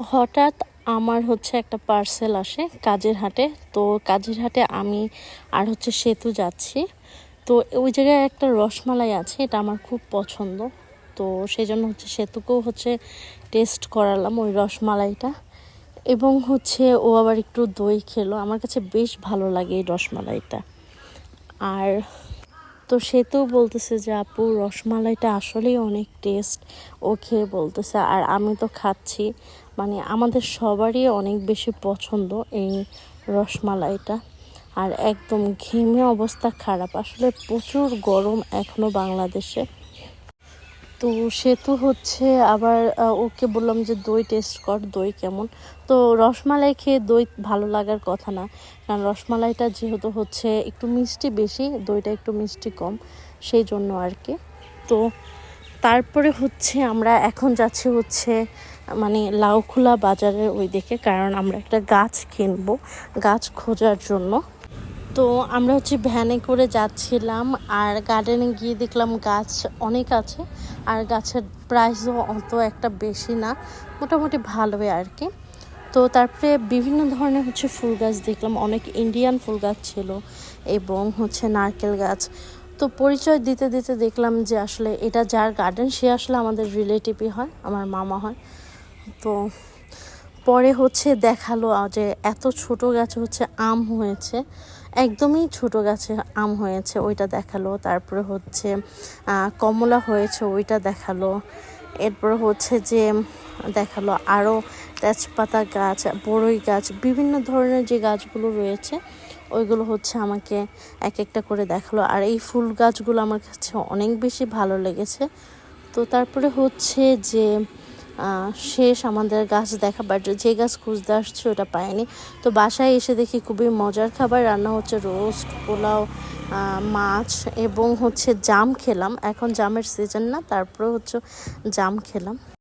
হঠাৎ আমার হচ্ছে একটা পার্সেল আসে কাজের হাটে। তো কাজের হাটে আমি আর হচ্ছে সেতু যাচ্ছি। তো ওই জায়গায় একটা রসমালাই আছে, এটা আমার খুব পছন্দ। তো সেই জন্য হচ্ছে সেতুকেও হচ্ছে টেস্ট করালাম ওই রসমালাইটা। এবং হচ্ছে ও আবার একটু দই খেলো। আমার কাছে বেশ ভালো লাগে এই রসমালাইটা। আর তো সে তো বলতেছে যে, আপু, রসমালাইটা আসলেই অনেক টেস্ট ও খেয়ে বলতেছে, আর আমি তো খাচ্ছি। মানে আমাদের সবারই অনেক বেশি পছন্দ এই রসমালাইটা। আর একদম ঘেমে অবস্থা খারাপ। আসলে প্রচুর গরম এখনও বাংলাদেশে। তো সে তো হচ্ছে আবার ওকে বললাম যে দই টেস্ট কর, দই কেমন? তো রসমালাই খেয়ে দই ভালো লাগার কথা না। কারণ রসমালাইটা যেহেতু হচ্ছে একটু মিষ্টি বেশি, দইটা একটু মিষ্টি কম, সেই জন্য আর কি। তো তারপরে হচ্ছে আমরা এখন যাচ্ছি হচ্ছে মানে লাউখোলা বাজারের ওই দিকে কারণ আমরা একটা গাছ কিনবো, গাছ খোঁজার জন্য। তো আমরা হচ্ছে ভ্যানে করে যাচ্ছিলাম, আর গার্ডেনে গিয়ে দেখলাম গাছ অনেক আছে, আর গাছের প্রাইসও অত একটা বেশি না, মোটামুটি ভালোই আর কি। তো তারপরে বিভিন্ন ধরনের হচ্ছে ফুল গাছ দেখলাম, অনেক ইন্ডিয়ান ফুল গাছ ছিল, এবং হচ্ছে নারকেল গাছ তো পরিচয় দিতে দিতে দেখলাম যে আসলে এটা যার গার্ডেন সে আসলে আমাদের রিলেটিভই হয়, আমার মামা হয়। তো পরে হচ্ছে দেখাল যে এত ছোট গাছে হচ্ছে আম হয়েছে, একদমই ছোট গাছে আম হয়েছে, ওইটা দেখাল। তারপরে হচ্ছে কমলা হয়েছে, ওইটা দেখাল। এরপরে হচ্ছে যে দেখাল আরও তেজপাতা গাছ, বড়ই গাছ, বিভিন্ন ধরনের যে গাছগুলো রয়েছে ওইগুলো হচ্ছে আমাকে এক একটা করে দেখাল। আর এই ফুল গাছগুলো আমার কাছে অনেক বেশি ভালো লেগেছে। তো তারপরে হচ্ছে যে শেষ আমাদের গাছ দেখা বাট যে গাছ খুঁজতে আসছে ওটা পাইনি। তো বাসায় এসে দেখি খুবই মজার খাবার। রান্না হচ্ছে রোস্ট, পোলাও মাছ এবং হচ্ছে জাম খেলাম। এখন জামের সিজন না, তারপরে হচ্ছে জাম খেলাম।